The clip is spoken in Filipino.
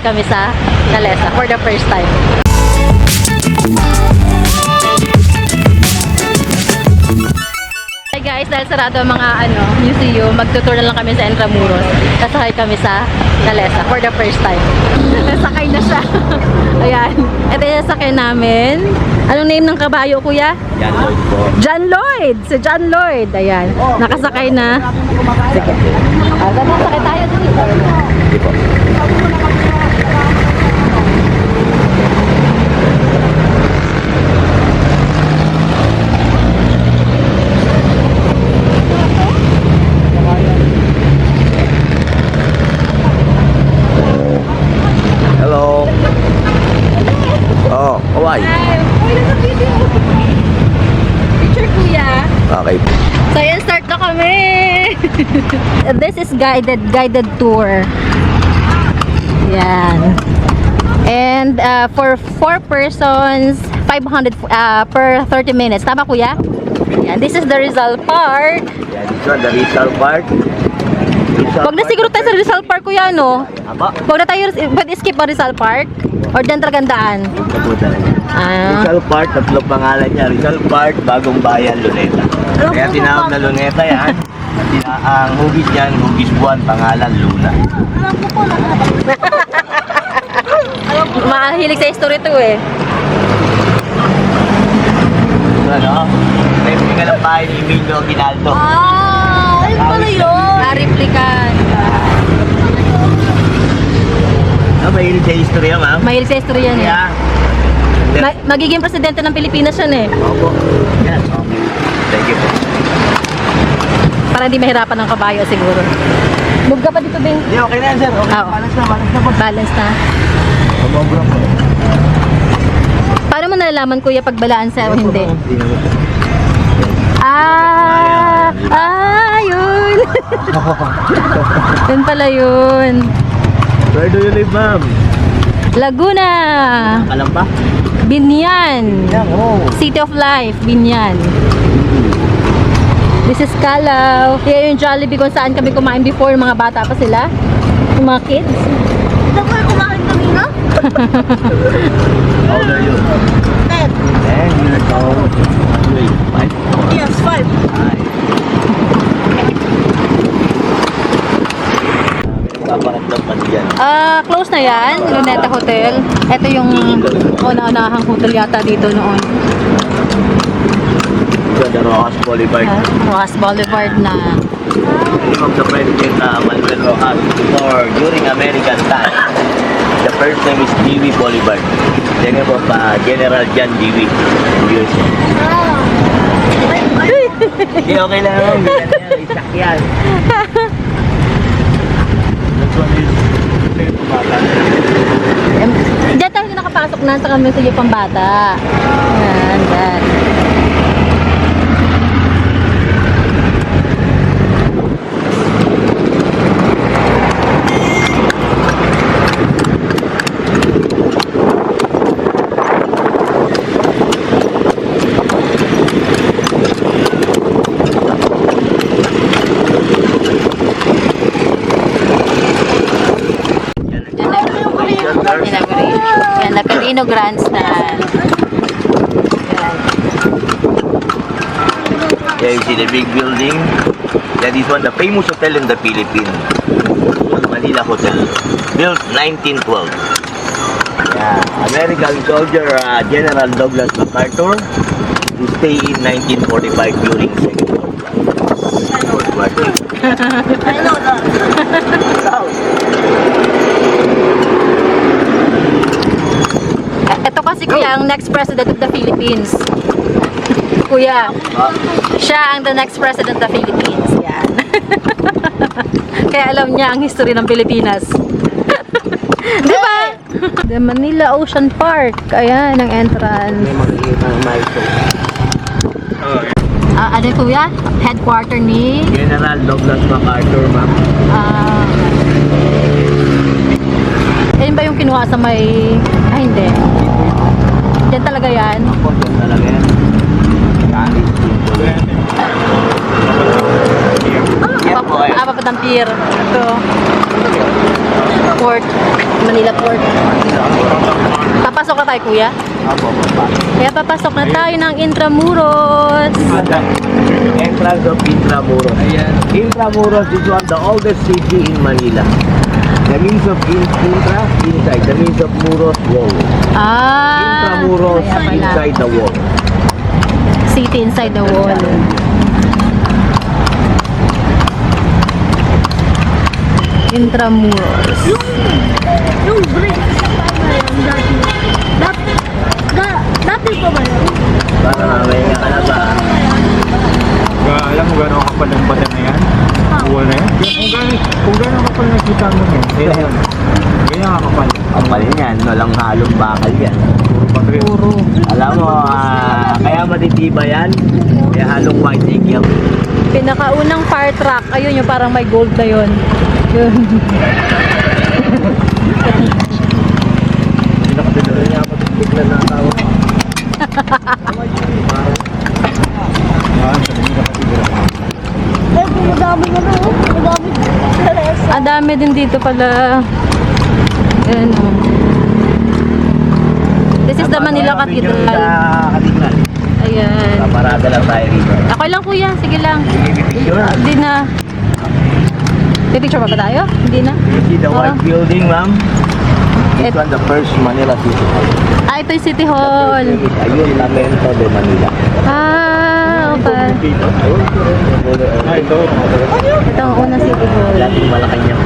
Kami sa Calesa for the first time. Guys, dahil sarado ang mga ano, museum, magtutour na lang kami sa Intramuros. Sasakay kami sa Calesa for the first time. Sakay na siya. Ayan. Ito yung sasakay namin. Anong name ng kabayo, kuya? Yan, Lloyd po. John Lloyd! Si John Lloyd. Ayan. Nakasakay na. Sige. Ah, sakay tayo dito. Hindi po. Hello. Oh, kawai. Picture, kuya. Okay. So, yan, start na kami! This is guided guided tour. Yan. And uh, for four persons, 500 uh, per 30 minutes. Tama, kuya? Yan. This is the Rizal Park. Yan, this one, the Rizal Park. Rizal Huwag na Park. siguro tayo sa Rizal Park, kuya, no? Aba, Huwag na tayo, pwede skip ang Rizal Park? Or dyan talagang talaga. Ah. Rizal Park, tatlong pangalan niya. Rizal Park, Bagong Bayan, Luneta. Kaya tinawag na Luneta yan. At tina- ang hugis niyan, hugis buwan, pangalan Luna. Mahilig sa history to eh. Ano? Replika ng bahay ni Emilio Ginaldo. Ah, ayun pala yun. Na-replikan. Ano, mahilig sa history yan, ma'am? Mahilig sa history yan eh. Kaya, Ma- magiging presidente ng Pilipinas yan eh. Opo. Yan, okay. Thank you po. Para hindi mahirapan ng kabayo siguro. Move ka pa dito, Bing. Hindi, okay na yan, sir. Okay, okay. balance na, balance na po. Balance na. Tumobra po. Paano mo nalalaman, kuya, pag balaan sa o hindi? Ah! Ah, yun! yun pala yun. Where do you live, ma'am? Laguna! Kalamba? Binyan! Yan, oh. City of Life, Binyan. This is Calao. Kaya yung Jollibee kung saan kami kumain before, mga bata pa sila. Yung mga kids. Ito po yung kumain kami, no? How old are you? Ten. Ten years old. Wait, five? Yes, five. Ah, close na yan, Luneta Hotel. Ito yung una-unahang hotel yata dito noon. The Rojas Boulevard. Ah, Rojas Boulevard na. Of the president, uh, Manuel Rojas, or during American time. The first name is Dewey Boulevard. The name of uh, General John Dewey. Yes. Hindi, okay lang naman. Yan, yan, isak yan. This one is Diyan tayo nakapasok na sa kami sa iyo pambata. Yan. Yan. Yan na inauguration. Casino Grandstand. There you see the big building. That is one the famous hotel in the Philippines. Manila Hotel. Built 1912. Yeah. American soldier uh, General Douglas MacArthur who stay in 1945 during Second World War. World War II. I know that. Eh, Ito kasi kuya ang next president of the Philippines. kuya, siya ang the next president of the Philippines. Yan. Kaya alam niya ang history ng Pilipinas. Di ba? The Manila Ocean Park. Ayan ang entrance. Ah, ano kuya? Headquarter ni General Douglas MacArthur, ma'am. Ah. yan ba yung kinuha sa may... Ah, talaga yan. Yun talaga yan. Kali. Apo, eh. Ah, papuntang pier. Ito. Port. Manila Port. Papasok na tayo, kuya. Apo. Kaya papasok na tayo ng Intramuros. Entrance of Intramuros. Ayan. Intramuros is one the oldest city in Manila. The means of in, intra, inside. The means of muros, wall. Ah. Intramuros, inside the wall. City inside the wall. Intramuros. Yung bridge Niyan, walang halong bakal yan. Puro. Alam mo, ah, kaya matitiba yan. Kaya halong white egg yan. Pinakaunang fire truck. Ayun yung parang may gold na yun. Yun. Pinakadala niya ako bigla na kapatid. Eh, madami na no? Madami. Ang dami din dito pala. Ayan o. The Manila Cathedral. Cathedral. Ayan. Paparada lang tayo rito. Ako lang kuya. Sige lang. Hindi na. Pipicture pa ba tayo? Hindi na. You see the Oo. white building, ma'am? This Et- one, the first Manila City Hall. Ah, ito yung City Hall. Ayuntamiento de Manila. Ah, okay. Ah, ito. Ito ang unang City Hall. Dating Malacanang yan.